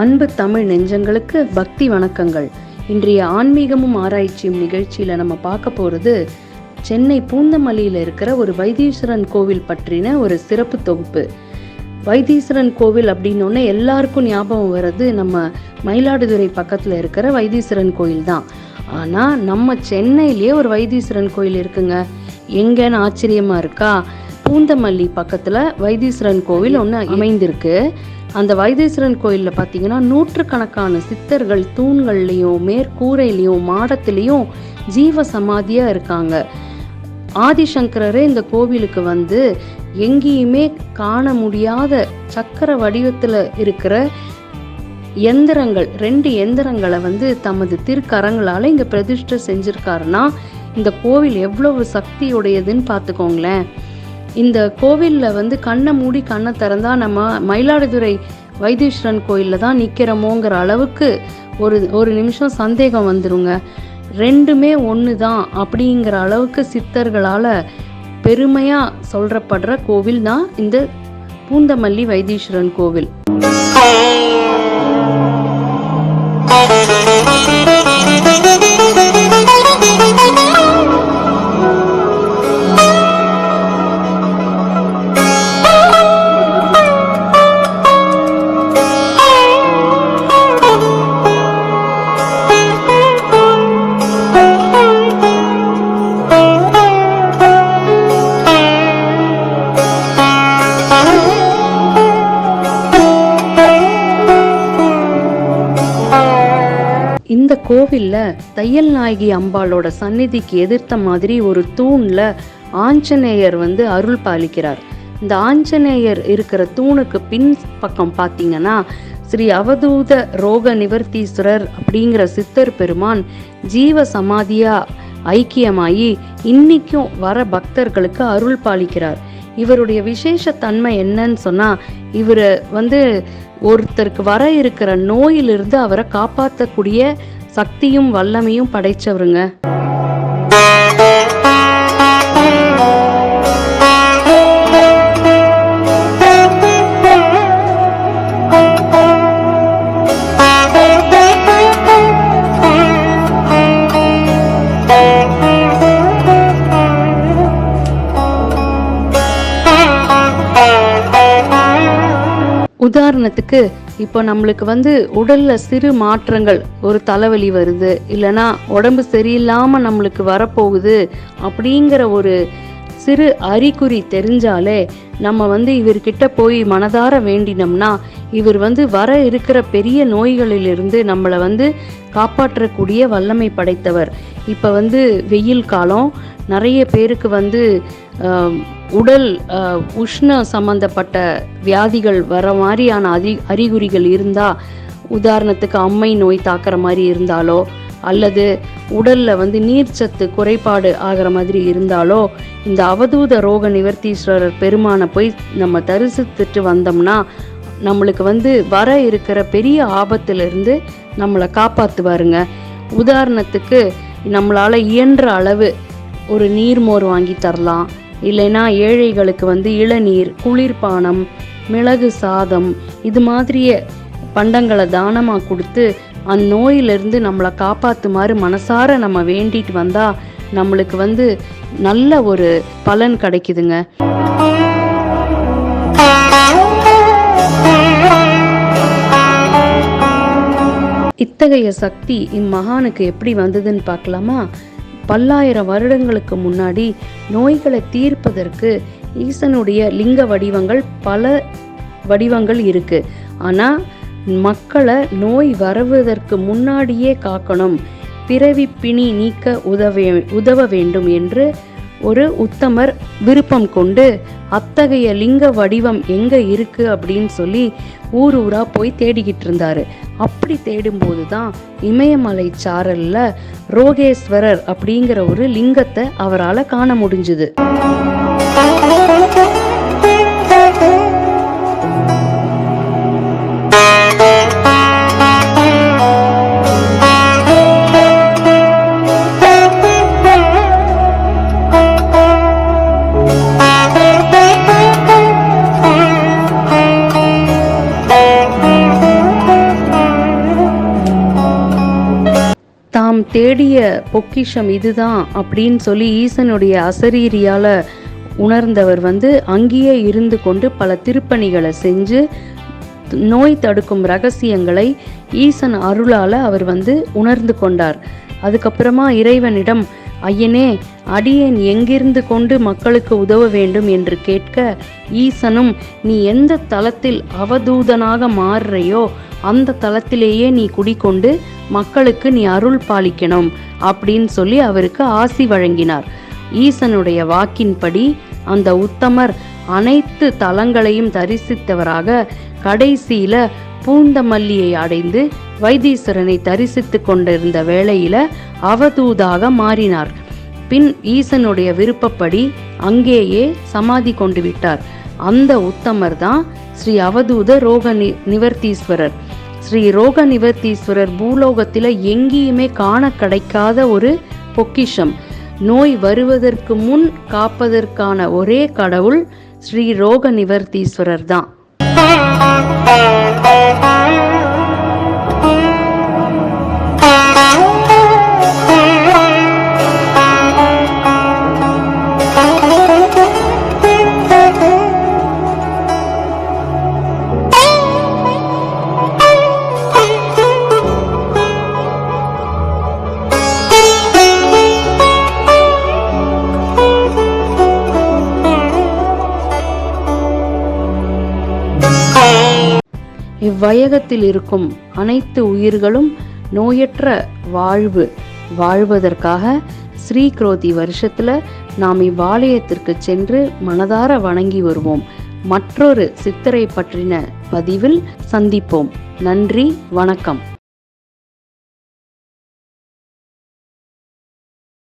அன்பு தமிழ் நெஞ்சங்களுக்கு பக்தி வணக்கங்கள். இன்றைய ஆன்மீகமும் ஆராய்ச்சியும் நிகழ்ச்சியில் நம்ம பார்க்க போகிறது சென்னை பூந்தமல்லியில் இருக்கிற ஒரு வைத்தீஸ்வரன் கோவில் பற்றின ஒரு சிறப்பு தொகுப்பு. வைத்தீஸ்வரன் கோவில் அப்படின்னோடனே எல்லாருக்கும் ஞாபகம் வர்றது நம்ம மயிலாடுதுறை பக்கத்தில் இருக்கிற வைத்தீஸ்வரன் கோயில் தான். ஆனால் நம்ம சென்னையிலேயே ஒரு வைத்தீஸ்வரன் கோயில் இருக்குங்க. எங்கன்னு ஆச்சரியமாக இருக்கா? பூந்தமல்லி பக்கத்தில் வைத்தீஸ்வரன் கோவில் ஒன்று அமைந்திருக்கு. அந்த வைத்தீஸ்வரன் கோயிலில் பார்த்தீங்கன்னா நூற்றுக்கணக்கான சித்தர்கள் தூண்கள்லேயும் மேற்கூரையிலையும் மாடத்துலேயும் ஜீவ சமாதியாக இருக்காங்க. ஆதிசங்கரரே இந்த கோவிலுக்கு வந்து எங்கேயுமே காண முடியாத சக்கர வடிவத்தில் இருக்கிற எந்திரங்கள் ரெண்டு எந்திரங்களை வந்து தமது திருக்கரங்களால் இங்கே பிரதிஷ்டை செஞ்சுருக்காருன்னா இந்த கோவில் எவ்வளவு சக்தியுடையதுன்னு பார்த்துக்கோங்களேன் இந்த கோவிலில் வந்து கண்ணை மூடி கண்ணை திறந்தா நம்ம மயிலாடுதுறை வைத்தீஸ்வரன் கோயிலில் தான் நிற்கிறோமோங்கிற அளவுக்கு ஒரு ஒரு நிமிஷம் சந்தேகம் வந்துருங்க. ரெண்டுமே ஒன்று தான் அப்படிங்கிற அளவுக்கு சித்தர்களால் பெருமையாக சொல்கிறப்படுற கோவில் தான் இந்த பூந்தமல்லி வைத்தீஸ்வரன் கோவில். கோவில்ல தையல் நாயகி அம்பாளோட சந்நிதிக்கு எதிர்த்த மாதிரி ஒரு தூணில் ஆஞ்சநேயர் வந்து அருள் பாலிக்கிறார். இந்த ஆஞ்சநேயர் இருக்கிற தூணுக்கு பின் பக்கம் பார்த்தீங்கன்னா ஸ்ரீ அவதூத ரோக நிவர்த்தீஸ்வரர் அப்படிங்கிற சித்தர் பெருமான் ஜீவ சமாதியாக ஐக்கியமாகி இன்னைக்கும் வர பக்தர்களுக்கு அருள் பாலிக்கிறார். இவருடைய விசேஷ தன்மை என்னன்னு சொன்னால் இவர் வந்து ஒருத்தருக்கு வர இருக்கிற நோயிலிருந்து அவரை காப்பாற்றக்கூடிய சக்தியும் வல்லமையும் படைச்சவருங்க. உதாரணத்துக்கு இப்போ நம்மளுக்கு வந்து உடலில் சிறு மாற்றங்கள் ஒரு தலைவலி வருது இல்லைன்னா உடம்பு சரியில்லாமல் நம்மளுக்கு வரப்போகுது அப்படிங்கிற ஒரு சிறு அறிகுறி தெரிஞ்சாலே நம்ம வந்து இவர்கிட்ட போய் மனதார வேண்டினோம்னா இவர் வந்து வர இருக்கிற பெரிய நோய்களிலிருந்து நம்மளை வந்து காப்பாற்றக்கூடிய வல்லமை படைத்தவர். இப்போ வந்து வெயில் காலம் நிறைய பேருக்கு வந்து உடல் உஷ்ண சம்பந்தப்பட்ட வியாதிகள் வர மாதிரியான அறி அறிகுறிகள் இருந்தால் உதாரணத்துக்கு அம்மை நோய் தாக்குற மாதிரி இருந்தாலோ அல்லது உடல்ல வந்து நீர்ச்சத்து குறைபாடு ஆகிற மாதிரி இருந்தாலோ இந்த அவதூத ரோக நிவர்த்தீஸ்வரர் பெருமானை போய் நம்ம தரிசித்துட்டு வந்தோம்னா நம்மளுக்கு வந்து வர இருக்கிற பெரிய ஆபத்திலிருந்து நம்மளை காப்பாற்றுவாருங்க உதாரணத்துக்கு நம்மளால் இயன்ற அளவு ஒரு நீர்மோர் வாங்கி தரலாம். இல்லைன்னா ஏழைகளுக்கு வந்து இளநீர் குளிர்பானம் மிளகு சாதம் இது மாதிரிய பண்டங்களை தானமாக கொடுத்து அந்நோயிலிருந்து நம்மளை காப்பாற்றுமாறு மனசார நம்ம வேண்டிட்டு வந்தால் நம்மளுக்கு வந்து நல்ல ஒரு பலன் கிடைக்குதுங்க. இத்தகைய சக்தி இம்மகானுக்கு எப்படி வந்ததுன்னு பார்க்கலாமா? பல்லாயிரம் வருடங்களுக்கு முன்னாடி நோய்களை தீர்ப்பதற்கு ஈசனுடைய லிங்க வடிவங்கள் பல வடிவங்கள் இருக்கு. ஆனால் மக்களை நோய் வருவதற்கு முன்னாடியே காக்கணும். பிறவி பிணி நீக்க உதவ உதவ வேண்டும் என்று ஒரு உத்தமர் விருப்பம் கொண்டு அத்தகைய லிங்க வடிவம் எங்கே இருக்குது அப்படின்னு சொல்லி ஊர் ஊராக போய் தேடிக்கிட்டு இருந்தார். அப்படி தேடும்போது தான் இமயமலை சாரல்ல ரோகேஸ்வரர் அப்படிங்கிற ஒரு லிங்கத்தை அவரால் காண முடிஞ்சுது. தேடிய பொக்கிஷம் இதுதான் அப்படின்னு சொல்லி ஈசனுடைய அசரீரியால உணர்ந்தவர் வந்து அங்கேயே இருந்து கொண்டு பல திருப்பணிகளை செஞ்சு நோய் தடுக்கும் ரகசியங்களை ஈசன் அருளால அவர் வந்து உணர்ந்து கொண்டார். அதுக்கப்புறமா இறைவனிடம் ஐயனே அடியேன் எங்கிருந்து கொண்டு மக்களுக்கு உதவ வேண்டும்? என்று கேட்க ஈசனும் நீ எந்த தளத்தில் அவதூதனாக மாறுறையோ அந்த தலத்திலேயே நீ குடிக்கொண்டு மக்களுக்கு நீ அருள் பாலிக்கணும் அப்படின்னு சொல்லி அவருக்கு ஆசி வழங்கினார். ஈசனுடைய வாக்கின்படி அந்த உத்தமர் அனைத்து தலங்களையும் தரிசித்தவராக கடைசியில பூந்தமல்லியை அடைந்து வைத்தீஸ்வரனை தரிசித்து கொண்டிருந்த வேளையில அவதூதாக மாறினார். பின் ஈசனுடைய விருப்பப்படி அங்கேயே சமாதி கொண்டு விட்டார். அந்த உத்தமர் தான் ஸ்ரீ அவதூத ரோக நி நிவர்த்தீஸ்வரர். ஸ்ரீ ரோக நிவர்த்தீஸ்வரர் பூலோகத்தில் எங்கேயுமே காண கிடைக்காத ஒரு பொக்கிஷம். நோய் வருவதற்கு முன் காப்பதற்கான ஒரே கடவுள் ஸ்ரீ ரோக நிவர்த்தீஸ்வரர் தான் இவ்வையகத்தில் இருக்கும் அனைத்து உயிர்களும் நோயற்ற வாழ்வு. வாழ்வதற்காக ஸ்ரீ குரோதி வருஷத்தில் நாம் இவ்வாலயத்திற்கு சென்று மனதார வணங்கி வருவோம். மற்றொரு சித்தரை பற்றின பதிவில் சந்திப்போம். நன்றி வணக்கம்.